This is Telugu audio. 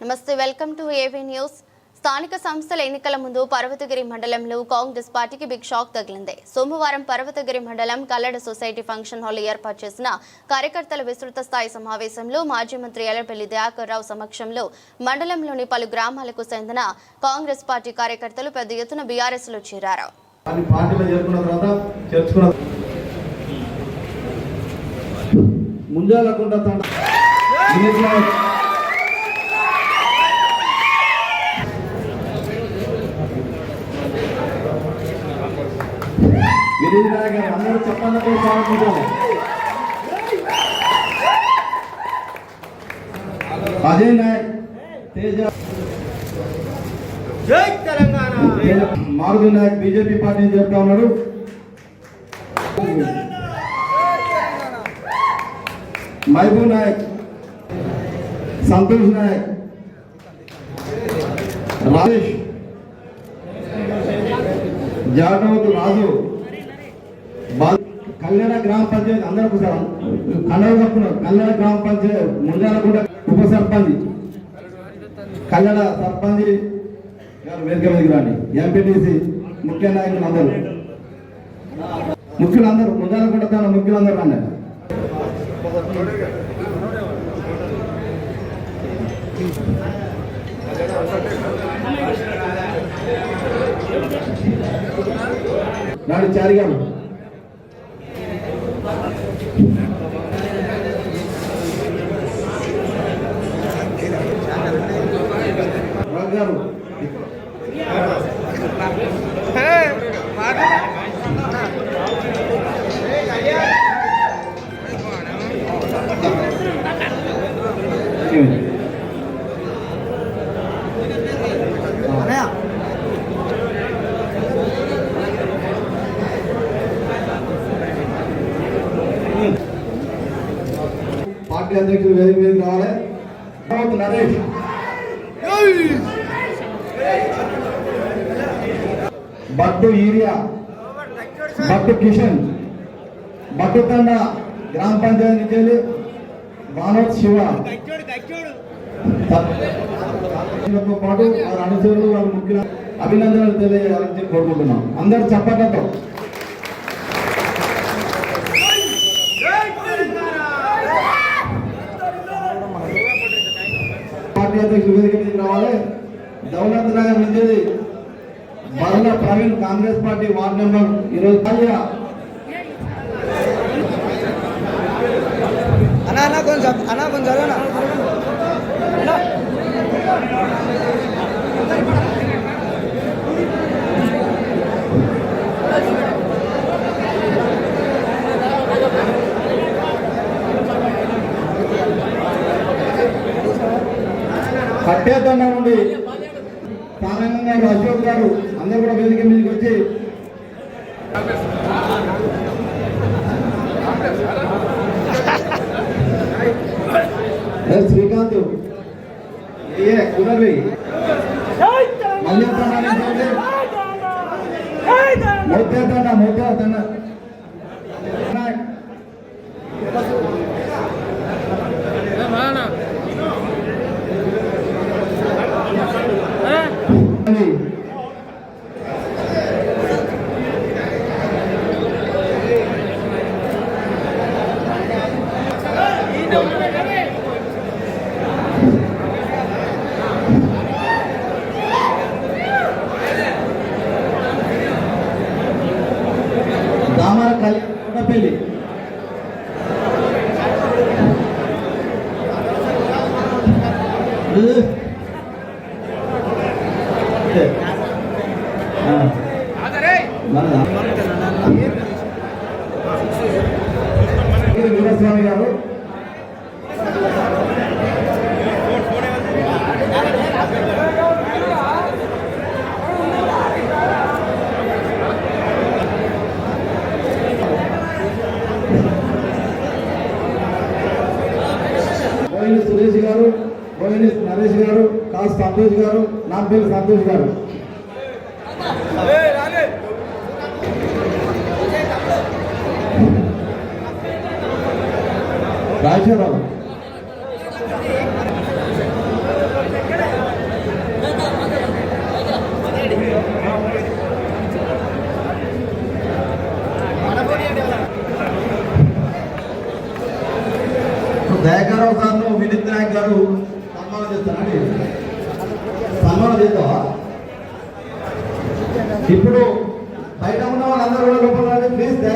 నమస్తే వెల్కమ్ టు ఏవీ న్యూస్. స్థానిక సంస్థల ఎన్నికల ముందు పర్వతగిరి మండలంలో కాంగ్రెస్ పార్టీకి బిగ్ షాక్ తగిలింది. సోమవారం పర్వతగిరి మండలం కల్లడ సొసైటీ ఫంక్షన్ హాల్ ఏర్పాటు చేసిన కార్యకర్తల విస్తృత స్థాయి సమావేశంలో మాజీ మంత్రి ఎల్లపల్లి దయాకర్ రావు సమక్షంలో మండలంలోని పలు గ్రామాలకు చెందిన కాంగ్రెస్ పార్టీ కార్యకర్తలు పెద్ద ఎత్తున బీఆర్ఎస్లో చేరారు ముంజాలకుండా తండ ఎన్నికల వినీత్ నాయక్ గారు అందరూ చెప్పాలంటే స్వాగతించాలి అజయ్ నాయక్ తేజ జై తెలంగాణ మారుతి నాయక్ బీజేపీ పార్టీ చెప్తా ఉన్నాడు మహబూబ్ నాయక్ సంతోష్ నాయక్ రాజేష్ జాటవతు రాజు కళ్యాణ గ్రామ పంచాయతీ అందరూ సార్ కన్నడ తప్పున్నారు కళ్యాణ గ్రామ పంచాయతీ ముంజాలగూడ ఉప సర్పంచ్. కన్నడ సర్పంచ్ గారు వేదిక మీదకి రండి. ఎంపీటీసీ ముఖ్య నాయకులు అందరూ. ముఖ్యులందరూ ముందాల కూడా ముఖ్యులందరూ రండి. నాడు చారిగారు రాజు గారు పార్టీ అధ్యక్షులు వేదిక మీదకి రావాలి. నరేష్. బట్టు ఈరియా. బట్టు కిషన్. బట్టు తండ. గ్రామ పంచాయతీ నుంచి మానవ్ శివ. తో పాటు వారి అనుచరులు వారి ముఖ్యుల అభినందనలు తెలియజేయాలని కోరుకుంటున్నాం. అందరు చప్పట్లతో పార్టీ అధ్యక్షులు వేదిక మీదకి రావాలి దౌలత్ నగర్ నుంచి Barla Praveen Congress party ward number ఈరోజు పల్లె కొంచెం అన్నా కొంచెం కట్టేతండ నుండి తారంగం గారు అశోక్ గారు అందరూ కూడా వేదిక మీదకి వచ్చి. శ్రీకాంత్. ఏ కుదర్వి. మల్లేతండ నుంచి మోతేతండ వీరస్వామి గారు కోయిని సురేష్ గారు పోయిన నరేష్ గారు కాస్ సంతోష్ గారు నా పేరు సంతోష్ గారు. రాజారావు. దయాకరావు సార్ వినిత్ నాయక్ గారు సన్మానం చేస్తానండి సన్మానం చేద్దావా ఇప్పుడు బయట ఉన్న వాళ్ళందరూ కూడా లోపల ప్లీజ్